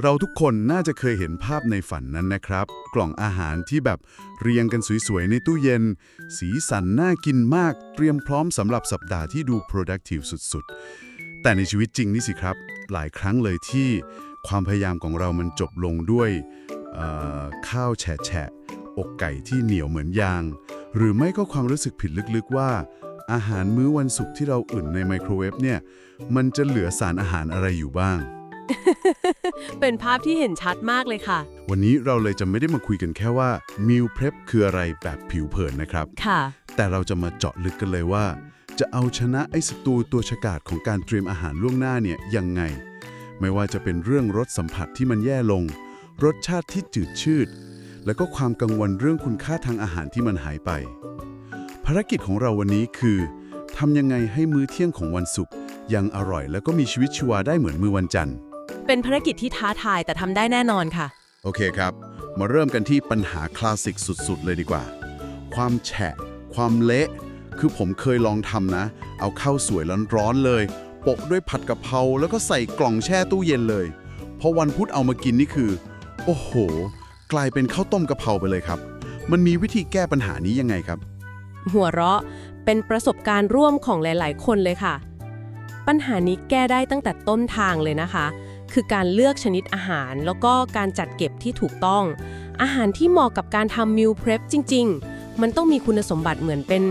เราทุกคนน่าจะเคยเห็นภาพในฝันนั้นนะครับ กล่องอาหารที่แบบเรียงกันสวยๆ ในตู้เย็น สีสันน่ากินมาก เตรียมพร้อมสำหรับสัปดาห์ที่ดู productive สุดๆ แต่ในชีวิตจริงนี่สิครับ หลายครั้งเลยที่ความพยายามของเรามันจบลงด้วยข้าวแฉะอกไก่ที่เหนียวเหมือนยาง หรือไม่ก็ความรู้สึกผิดลึกๆว่า อาหารมื้อวันศุกร์ที่เราอุ่นในไมโครเวฟเนี่ยมันจะเหลือสารอาหารอะไรอยู่บ้าง เป็นภาพที่เห็นชัดมากเลยค่ะ วันนี้เราเลยจะไม่ได้มาคุยกันแค่ว่า meal prep คืออะไรแบบผิวเผินนะครับ ค่ะ แต่เราจะมาเจาะลึกกันเลยว่า จะเอาชนะไอ้ศัตรูตัวฉกาจของการเตรียมอาหารล่วงหน้าเนี่ยยังไง ไม่ว่าจะเป็นเรื่องรสสัมผัสที่มันแย่ลง รสชาติที่จืดชืด แล้วก็ความกังวลเรื่องคุณค่าทางอาหารที่มันหายไป ภารกิจของเราวันนี้คือทำยังไงให้มื้อเที่ยงของวันศุกร์ยังอร่อย แล้วก็มีชีวิตชีวาได้เหมือนมื้อวันจันทร์ เป็นภารกิจที่ท้าทายแต่ทำได้แน่นอนค่ะ โอเคครับ มาเริ่มกันที่ปัญหาคลาสสิกสุดๆ เลยดีกว่า ความแฉะ ความเละ คือผมเคยลองทำนะ เอาข้าวสวยร้อนๆเลย โปะด้วยผัดกะเพราแล้วก็ใส่กล่องแช่ตู้เย็นเลย พอวันพุธเอามากินนี่คือ โอ้โห กลายเป็นข้าวต้มกะเพราไปเลยครับ มันมีวิธีแก้ปัญหานี้ยังไงครับ หัวเราะเป็นประสบการณ์ร่วมของหลาย ๆ คนเลยค่ะ ปัญหานี้แก้ได้ตั้งแต่ต้นทางเลยนะคะ คือการเลือกชนิดอาหาร แล้วก็การจัดเก็บที่ถูกต้อง อาหารที่เหมาะกับการทำมิลเพรพจริง ๆ มันต้องมีคุณสมบัติเหมือนเป็น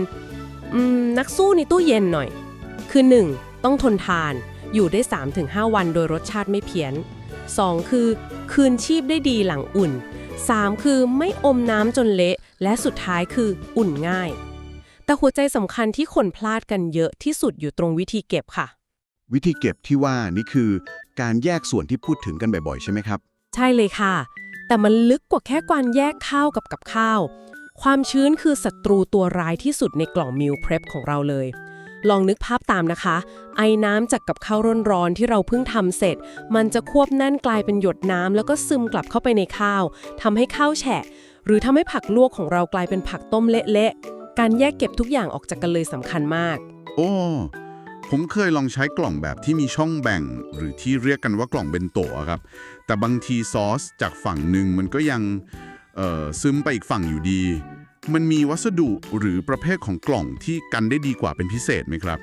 นักสู้ในตู้เย็นหน่อย คือ 1. ต้องทนทาน อยู่ได้ 3-5 วันโดยรสชาติไม่เพี้ยน 2. คือ คืนชีพได้ดีหลังอุ่น 3. คือไม่อมน้ำจนเละ และสุดท้ายคืออุ่นง่าย แต่หัวใจสำคัญที่คนพลาดกันเยอะที่สุดอยู่ตรงวิธีเก็บค่ะ วิธีเก็บที่ว่านี่คือ การแยกส่วนที่พูดถึงกันบ่อยๆ ใช่ไหมครับ ใช่เลยค่ะ แต่มันลึกกว่าแค่การแยกข้าวกับกับข้าว ความชื้นคือศัตรูตัวร้ายที่สุดในกล่องมิลเพรพของเราเลย ลองนึกภาพตามนะคะ ไอ้น้ำจากกับข้าวร้อนๆที่เราเพิ่งทำเสร็จ มันจะควบแน่นกลายเป็นหยดน้ำแล้วก็ซึมกลับเข้าไปในข้าวทำให้ข้าวแฉะ หรือทำให้ผักลวกของเรากลายเป็นผักต้มเละๆการแยกเก็บทุกอย่างออกจากกันเลยสำคัญมาก โอ้ ผมเคยลองใช้กล่องแบบที่มีช่องแบ่ง หรือที่เรียกกันว่ากล่องเบนโตะครับ แต่บางทีซอสจากฝั่งหนึ่งมันก็ยังซึมไปอีกฝั่งอยู่ดี มันมีวัสดุหรือประเภทของกล่องที่กันได้ดีกว่าเป็นพิเศษไหมครับ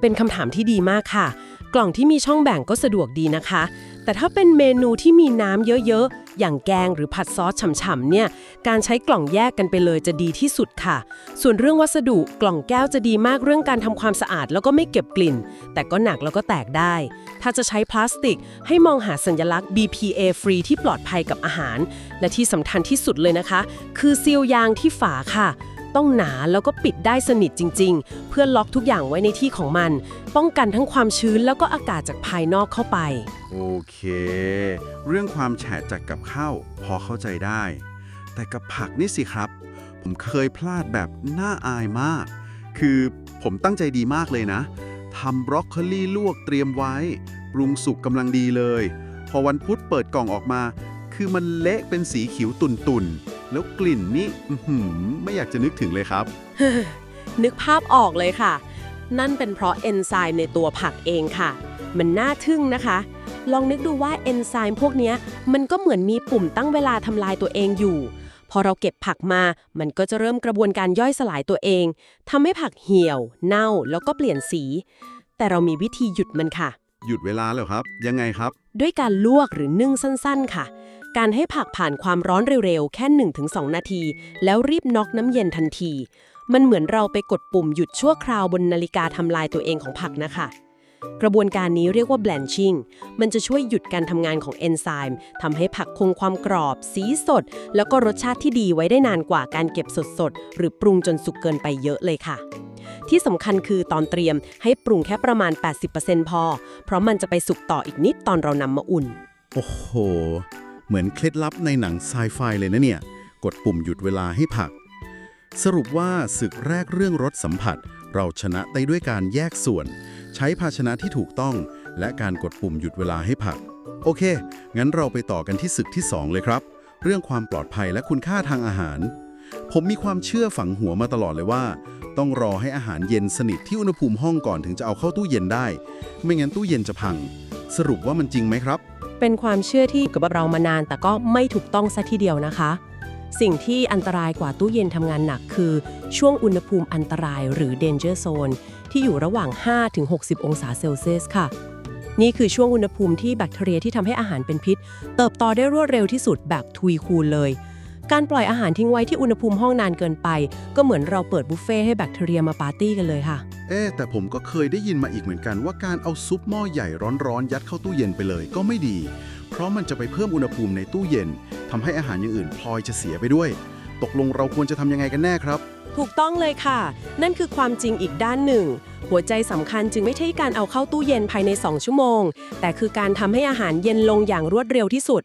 เป็นคำถามที่ดีมากค่ะ กล่องที่มีช่องแบ่งก็สะดวกดีนะคะ แต่ถ้าเป็นเมนูที่มีน้ำเยอะๆ อย่างแกงหรือผัดซอสฉ่ำๆเนี่ย การใช้กล่องแยกกันไปเลยจะดีที่สุดค่ะ ส่วนเรื่องวัสดุกล่องแก้วจะดีมากเรื่องการทำความสะอาดแล้วก็ไม่เก็บกลิ่น แต่ก็หนักแล้วก็แตกได้ ถ้าจะใช้พลาสติก ให้มองหาสัญลักษณ์ BPA ฟรีที่ปลอดภัยกับอาหาร และที่สำคัญที่สุดเลยนะคะ คือซีลยางที่ฝาค่ะต้องหนาแล้วก็ปิดได้สนิทจริง ๆ เพื่อล็อกทุกอย่างไว้ในที่ของมัน ป้องกันทั้งความชื้นแล้วก็อากาศจากภายนอกเข้าไปโอเค เรื่องความแฉะจากกับข้าวพอเข้าใจได้ แต่กับผักนี่สิครับ ผมเคยพลาดแบบน่าอายมาก คือผมตั้งใจดีมากเลยนะทำบรอกโคลีลวกเตรียมไว้ ปรุงสุกกำลังดีเลย พอวันพุธเปิดกล่องออกมา คือมันเละเป็นสีขิวตุ่นๆ แล้วกลิ่นนี่หือไม่อยากจะนึกถึงเลยครับ นึกภาพออกเลยค่ะ นั่นเป็นเพราะเอนไซม์ในตัวผักเองค่ะ มันน่าทึ่งนะคะ ลองนึกดูว่าเอนไซม์พวกเนี้ยมันก็เหมือนมีปุ่มตั้งเวลาทำลายตัวเองอยู่ พอเราเก็บผักมา มันก็จะเริ่มกระบวนการย่อยสลายตัวเองทำให้ผักเหี่ยว เน่าแล้วก็เปลี่ยนสี แต่เรามีวิธีหยุดมันค่ะ หยุดเวลาเลยครับ ยังไงครับ ด้วยการลวกหรือนึ่งสั้น ๆ ค่ะ การให้ผักผ่านความร้อนเร็วๆ แค่ 1-2 นาที แล้วรีบน็อกน้ำเย็นทันที มันเหมือนเราไปกดปุ่มหยุดชั่วคราวบนนาฬิกาทำลายตัวเองของผักนะคะ กระบวนการนี้เรียกว่า blanching มันจะช่วยหยุดการทำงานของเอนไซม์ทำให้ผักคงความกรอบ สีสด แล้วก็รสชาติที่ดีไว้ได้นานกว่าการเก็บสดๆ หรือปรุงจนสุกเกินไปเยอะเลยค่ะ ที่สำคัญคือตอนเตรียมให้ปรุงแค่ประมาณ 80%พอ เพราะมันจะไปสุกต่ออีกนิดตอนเรานำมาอุ่น โอ้โห เหมือนเคล็ดลับในหนังไซไฟเลยนะเนี่ย กดปุ่มหยุดเวลาให้ผัก สรุปว่าศึกแรกเรื่องรสสัมผัส เราชนะได้ด้วยการแยกส่วน ใช้ภาชนะที่ถูกต้อง และการกดปุ่มหยุดเวลาให้ผัก โอเค งั้นเราไปต่อกันที่ศึกที่ 2 เลยครับ เรื่องความปลอดภัยและคุณค่าทางอาหาร ผมมีความเชื่อฝังหัวมาตลอดเลยว่า ต้องรอให้อาหารเย็นสนิทที่อุณหภูมิห้องก่อนถึงจะเอาเข้าตู้เย็นได้ ไม่งั้นตู้เย็นจะพัง สรุปว่ามันจริงไหมครับ เป็นความเชื่อที่อยู่กับเรามานานแต่ก็ไม่ถูกต้องซะทีเดียวนะคะ สิ่งที่อันตรายกว่าตู้เย็นทำงานหนักคือ ช่วงอุณหภูมิอันตรายหรือ danger zone ที่อยู่ระหว่าง 5-60 องศาเซลเซียสค่ะ นี่คือช่วงอุณหภูมิที่แบคทีเรียที่ทำให้อาหารเป็นพิษ เติบโตได้รวดเร็วที่สุดแบบทวีคูณเลย การปล่อยอาหารทิ้งไว้ที่อุณหภูมิห้องนานเกินไป ก็เหมือนเราเปิดบุฟเฟ่ให้แบคทีเรียมาปาร์ตี้กันเลยค่ะ เอ๊ะแต่ผมก็เคยได้ยินมาอีกเหมือนกันว่าการเอาซุปหม้อใหญ่ร้อนๆ ยัดเข้าตู้เย็นไปเลยก็ไม่ดี เพราะมันจะไปเพิ่มอุณหภูมิในตู้เย็นทำให้อาหารอย่างอื่นพลอยจะเสียไปด้วย ตกลงเราควรจะทำยังไงกันแน่ครับ ถูกต้องเลยค่ะ นั่นคือความจริงอีกด้านหนึ่ง หัวใจสำคัญจึงไม่ใช่การเอาเข้าตู้เย็นภายใน 2 ชั่วโมง แต่คือการทำให้อาหารเย็นลงอย่างรวดเร็วที่สุด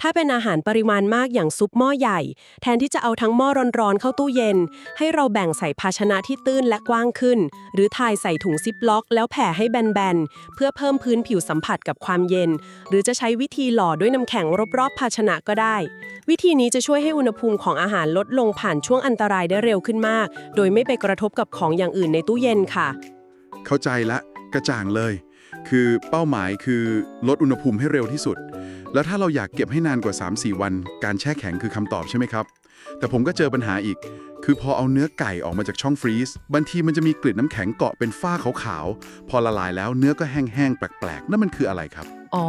ถ้าเป็นอาหารปริมาณมากอย่างซุปหม้อใหญ่ แทนที่จะเอาทั้งหม้อร้อนๆเข้าตู้เย็น ให้เราแบ่งใส่ภาชนะที่ตื้นและกว้างขึ้น หรือถ่ายใส่ถุงซิปล็อก แล้วแผ่ให้แบนๆ เพื่อเพิ่มพื้นผิวสัมผัสกับความเย็น หรือจะใช้วิธีหล่อด้วยน้ำแข็งรอบๆ ภาชนะก็ได้ วิธีนี้จะช่วยให้อุณหภูมิของอาหารลดลงผ่านช่วงอันตรายได้เร็วขึ้นมาก โดยไม่ไปกระทบกับของอย่างอื่นในตู้เย็นค่ะ เข้าใจละกระจ่างเลย คือเป้าหมายคือลดอุณหภูมิให้เร็วที่สุด แล้วถ้าเราอยากเก็บให้นานกว่า 3-4 วัน การแช่แข็งคือคำตอบใช่ไหมครับ แต่ผมก็เจอปัญหาอีก คือพอเอาเนื้อไก่ออกมาจากช่องฟรีซบางทีมันจะมีกลิ่นน้ำแข็งเกาะเป็นฝ้าขาวๆพอละลายแล้วเนื้อก็แห้งๆแปลกๆนั่นมันคืออะไรครับ อ๋อ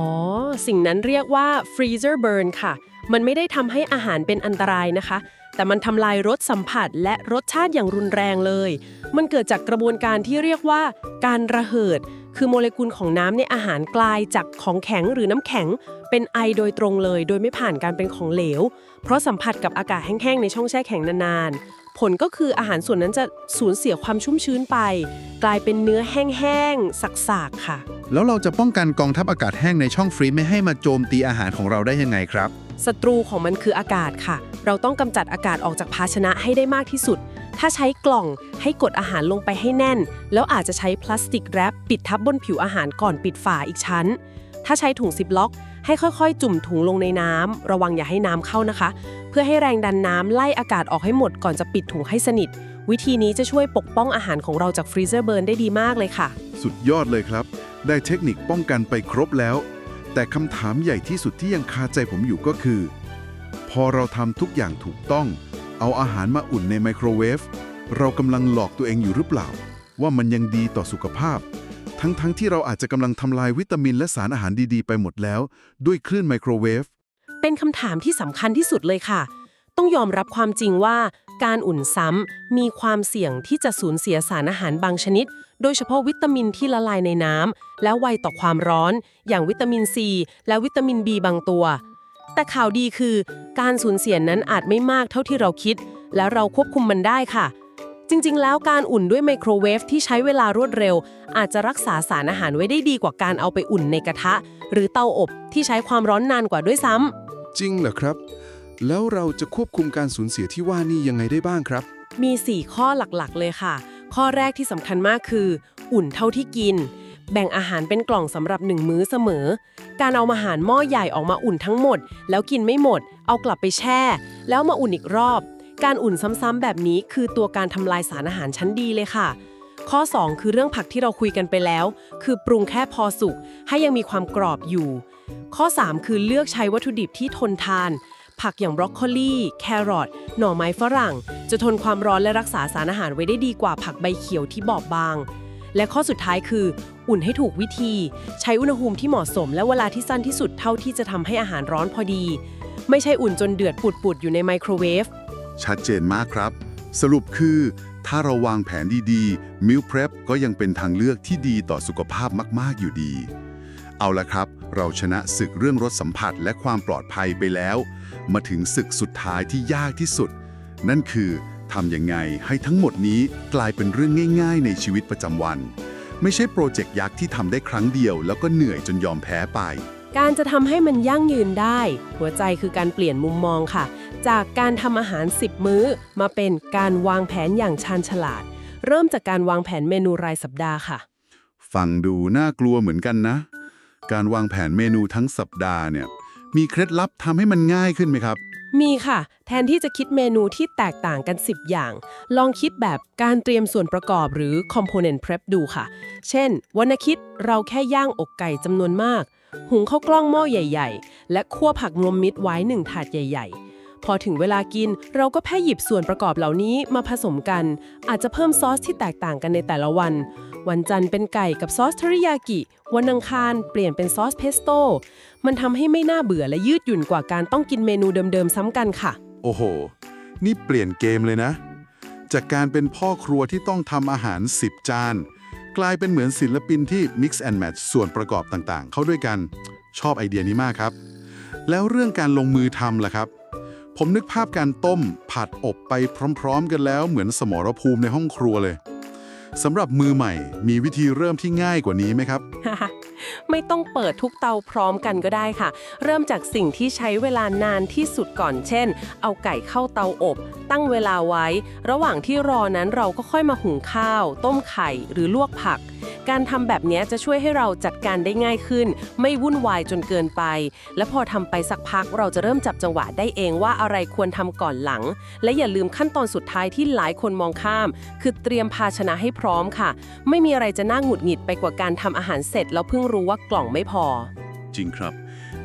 สิ่งนั้นเรียกว่า freezer burn ค่ะ มันไม่ได้ทำให้อาหารเป็นอันตรายนะคะ แต่มันทำลายรสสัมผัสและรสชาติอย่างรุนแรงเลย มันเกิดจากกระบวนการที่เรียกว่า การระเหิด คือโมเลกุลของน้ำในอาหารกลายจากของแข็งหรือน้ำแข็ง เป็นไอโดยตรงเลย โดยไม่ผ่านการเป็นของเหลว เพราะสัมผัสกับอากาศแห้งๆในช่องแช่แข็งนานๆ ผลก็คืออาหารส่วนนั้นจะสูญเสียความชุ่มชื้นไป กลายเป็นเนื้อแห้งๆสักๆค่ะ แล้วเราจะป้องกันกองทัพอากาศแห้งในช่องฟรีซไม่ให้มาโจมตีอาหารของเราได้ยังไงครับศัตรูของมันคืออากาศค่ะ เราต้องกำจัดอากาศออกจากภาชนะให้ได้มากที่สุด ถ้าใช้กล่องให้กดอาหารลงไปให้แน่น แล้วอาจจะใช้พลาสติกแรปปิดทับบนผิวอาหารก่อนปิดฝาอีกชั้น ถ้าใช้ถุงซิปล็อก ให้ค่อยๆ จุ่มถุงลงในน้ำระวังอย่าให้น้ำเข้านะคะ เพื่อให้แรงดันน้ำไล่อากาศออกให้หมดก่อนจะปิดถุงให้สนิท วิธีนี้จะช่วยปกป้องอาหารของเราจากฟรีเซอร์เบิร์นได้ดีมากเลยค่ะ สุดยอดเลยครับ ได้เทคนิคป้องกันไปครบแล้ว แต่คำถามใหญ่ที่สุดที่ยังคาใจผมอยู่ก็คือ พอเราทำทุกอย่างถูกต้อง เอาอาหารมาอุ่นในไมโครเวฟเรากำลังหลอกตัวเองอยู่หรือเปล่า ว่ามันยังดีต่อสุขภาพ ทั้งๆทที่เราอาจจะกำลังทำลายวิตามินและสารอาหารดีๆ ไปหมดแล้ว ด้วยคลื่นไมโครเวฟ เป็นคำถามที่สำคัญที่สุดเลยค่ะ ต้องยอมรับความจริงว่า การอุ่นซ้ำมีความเสี่ยงที่จะสูญเสียสารอาหารบางชนิด โดยเฉพาะวิตามินที่ละลายในน้ำและไวต่อความร้อน อย่างวิตามินซีและวิตามินบีบางตัว แต่ข่าวดีคือ การสูญเสียนั้นอาจไม่มากเท่าที่เราคิด และเราควบคุมมันได้ค่ะ จริง ๆ แล้วการอุ่นด้วยไมโครเวฟที่ใช้เวลารวดเร็ว อาจจะรักษาสารอาหารไว้ได้ดีกว่าการเอาไปอุ่นในกระทะ หรือเตาอบที่ใช้ความร้อนนานกว่าด้วยซ้ำ จริงเหรอครับ แล้วเราจะควบคุมการสูญเสียที่ว่านี่ยังไงได้บ้างครับ มี 4 ข้อหลักๆ เลยค่ะ ข้อแรกที่สำคัญมากคือ อุ่นเท่าที่กิน แบ่งอาหารเป็นกล่องสำหรับ 1 มื้อเสมอ การเอาอาหารหม้อใหญ่ออกมาอุ่นทั้งหมด แล้วกินไม่หมด เอากลับไปแช่ แล้วมาอุ่นอีกรอบ การอุ่นซ้ำๆแบบนี้คือตัวการทำลายสารอาหารชั้นดีเลยค่ะ ข้อ 2 คือเรื่องผักที่เราคุยกันไปแล้ว คือปรุงแค่พอสุกให้ยังมีความกรอบอยู่ ข้อ 3 คือเลือกใช้วัตถุดิบที่ทนทาน ผักอย่างบรอกโคลีแครอทหน่อไม้ฝรั่ง จะทนความร้อนและรักษาสารอาหารไว้ได้ดีกว่าผักใบเขียวที่บอบบาง และข้อสุดท้ายคือ อุ่นให้ถูกวิธี ใช้อุณหภูมิที่เหมาะสม และเวลาที่สั้นที่สุดเท่าที่จะทำให้อาหารร้อนพอดี ไม่ใช่อุ่นจนเดือดปุดๆอยู่ในไมโครเวฟ ชัดเจนมากครับ สรุปคือถ้าเราวางแผนดีๆ Meal Prep ก็ยังเป็นทางเลือกที่ดีต่อสุขภาพมาก ๆ อยู่ดี เอาละครับ เราชนะศึกเรื่องรสสัมผัสและความปลอดภัยไปแล้ว มาถึงศึกสุดท้ายที่ยากที่สุด นั่นคือทำยังไงให้ทั้งหมดนี้กลายเป็นเรื่องง่าย ๆ ในชีวิตประจำวัน ไม่ใช่โปรเจกต์ยักษ์ที่ทำได้ครั้งเดียว แล้วก็เหนื่อยจนยอมแพ้ไป การจะทำให้มันยั่งยืนได้ หัวใจคือการเปลี่ยนมุมมองค่ะ จากการทำอาหาร 10 มื้อ มาเป็นการวางแผนอย่างชาญฉลาด เริ่มจากการวางแผนเมนูรายสัปดาห์ค่ะ ฟังดูน่ากลัวเหมือนกันนะ การวางแผนเมนูทั้งสัปดาห์เนี่ย มีเคล็ดลับทำให้มันง่ายขึ้นไหมครับ มีค่ะ แทนที่จะคิดเมนูที่แตกต่างกัน 10 อย่าง ลองคิดแบบการเตรียมส่วนประกอบหรือ component prep ดูค่ะ เช่น วันอาทิตย์เราแค่ย่างอกไก่จำนวนมาก หุงข้าวกล้องหม้อใหญ่ ๆ และคั่วผักรวมมิตรไว้หนึ่งถาดใหญ่ ๆพอถึงเวลากินเราก็แค่หยิบส่วนประกอบเหล่านี้มาผสมกัน อาจจะเพิ่มซอสที่แตกต่างกันในแต่ละวัน วันจันทร์เป็นไก่กับซอสเทริยากิ วันอังคารเปลี่ยนเป็นซอสเพสโต้มันทำให้ไม่น่าเบื่อและยืดหยุ่นกว่าการต้องกินเมนูเดิมๆซ้ำกันค่ะ โอ้โห นี่เปลี่ยนเกมเลยนะ จากการเป็นพ่อครัวที่ต้องทำอาหาร 10 จาน กลายเป็นเหมือนศิลปินที่ mix and match ส่วนประกอบต่างๆ เข้าด้วยกันชอบไอเดียนี้มากครับ แล้วเรื่องการลงมือทำล่ะครับ ผมนึกภาพการต้ม ผัดอบไปพร้อม ๆ กันแล้วเหมือนสมรภูมิในห้องครัวเลยสำหรับมือใหม่มีวิธีเริ่มที่ง่ายกว่านี้ไหมครับ ไม่ต้องเปิดทุกเตาพร้อมกันก็ได้ค่ะ เริ่มจากสิ่งที่ใช้เวลานานที่สุดก่อน เช่น เอาไก่เข้าเตาอบ ตั้งเวลาไว้ ระหว่างที่รอนั้นเราก็ค่อยมาหุงข้าว ต้มไข่หรือลวกผัก การทำแบบนี้จะช่วยให้เราจัดการได้ง่ายขึ้น ไม่วุ่นวายจนเกินไป และพอทำไปสักพักเราจะเริ่มจับจังหวะได้เองว่าอะไรควรทำก่อนหลัง และอย่าลืมขั้นตอนสุดท้ายที่หลายคนมองข้าม คือเตรียมภาชนะให้พร้อมค่ะ ไม่มีอะไรจะน่าหงุดหงิดไปกว่าการทำอาหารเสร็จ แล้วเพิ่งรู้ว่ากล่องไม่พอ จริงครับ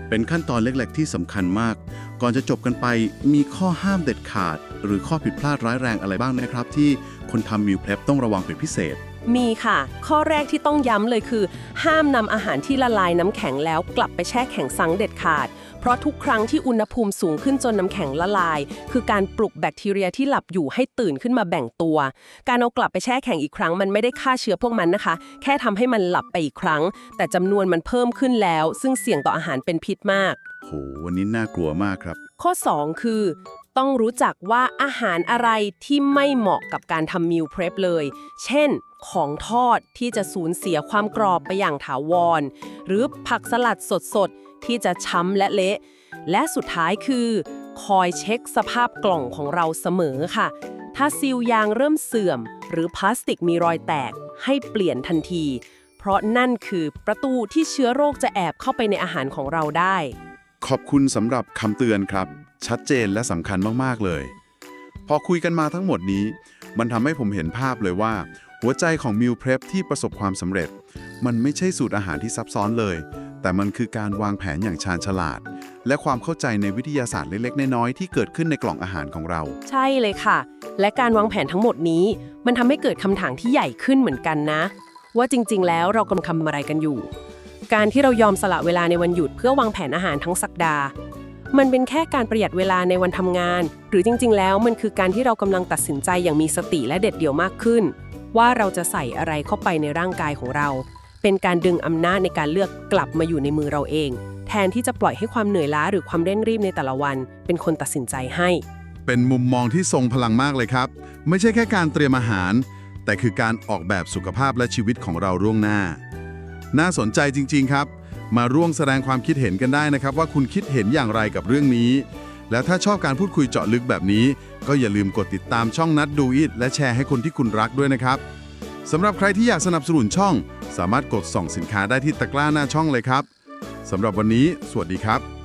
เป็นขั้นตอนเล็กๆ ที่สำคัญมาก ก่อนจะจบกันไปมีข้อห้ามเด็ดขาด หรือข้อผิดพลาดร้ายแรงอะไรบ้างนะครับ ที่คนทำมิวเพลฟต้องระวังเป็นพิเศษ มีค่ะ ข้อแรกที่ต้องย้ำเลยคือ ห้ามนำอาหารที่ละลายน้ำแข็งแล้วกลับไปแช่แข็งซังเด็ดขาด เพราะทุกครั้งที่อุณหภูมิสูงขึ้นจนน้ำแข็งละลาย คือการปลุกแบคทีเรียที่หลับอยู่ให้ตื่นขึ้นมาแบ่งตัว การเอากลับไปแช่แข็งอีกครั้งมันไม่ได้ฆ่าเชื้อพวกมันนะคะ แค่ทำให้มันหลับไปอีกครั้ง แต่จำนวนมันเพิ่มขึ้นแล้ว ซึ่งเสี่ยงต่ออาหารเป็นพิษมาก โหวันนี้น่ากลัวมากครับ ข้อ 2 คือ ต้องรู้จักว่าอาหารอะไรที่ไม่เหมาะกับการทำมิลเพรสเลย เช่น ของทอดที่จะสูญเสียความกรอบไปอย่างถาวร หรือผักสลัดสดๆ ที่จะช้ำและเละ และสุดท้ายคือ คอยเช็คสภาพกล่องของเราเสมอค่ะ ถ้าซีลยางเริ่มเสื่อม หรือพลาสติกมีรอยแตก ให้เปลี่ยนทันที เพราะนั่นคือประตูที่เชื้อโรคจะแอบเข้าไปในอาหารของเราได้ ขอบคุณสำหรับคำเตือนครับ ชัดเจนและสำคัญมากๆเลย พอคุยกันมาทั้งหมดนี้ มันทำให้ผมเห็นภาพเลยว่า หัวใจของมิลเพ p ที่ประสบความสำเร็จ มันไม่ใช่สูตรอาหารที่ซับซ้อนเลย แต่มันคือการวางแผนอย่างชาญฉลาด และความเข้าใจในวิทยาศาสตร์เล็กๆ น้อยๆที่เกิดขึ้นในกล่องอาหารของเรา ใช่เลยค่ะ และการวางแผนทั้งหมดนี้ มันทำให้เกิดคำถามที่ใหญ่ขึ้นเหมือนกันนะ ว่าจริง ๆ แล้วเรากำลังทำอะไรกันอยู่ การที่เรายอมสละเวลาในวันหยุดเพื่อวางแผนอาหารทั้งสัปดาห์ มันเป็นแค่การประหยัดเวลาในวันทำงาน หรือจริง ๆ แล้วมันคือการที่เรากำลังตัดสินใจอย่างมีสติและเด็ดเดี่ยวมากขึ้น ว่าเราจะใส่อะไรเข้าไปในร่างกายของเรา เป็นการดึงอำนาจในการเลือกกลับมาอยู่ในมือเราเอง แทนที่จะปล่อยให้ความเหนื่อยล้าหรือความเร่งรีบในแต่ละวัน เป็นคนตัดสินใจให้ เป็นมุมมองที่ทรงพลังมากเลยครับ ไม่ใช่แค่การเตรียมอาหาร แต่คือการออกแบบสุขภาพและชีวิตของเราล่วงหน้า น่าสนใจจริง ๆ ครับ มาร่วมแสดงความคิดเห็นกันได้นะครับ ว่าคุณคิดเห็นอย่างไรกับเรื่องนี้ และถ้าชอบการพูดคุยเจาะลึกแบบนี้ ก็อย่าลืมกดติดตามช่องนัดดูอิทและแชร์ให้คนที่คุณรักด้วยนะครับสำหรับใครที่อยากสนับสนุนช่อง สามารถกดส่องสินค้าได้ที่ตะกร้าหน้าช่องเลยครับสำหรับวันนี้ สวัสดีครับ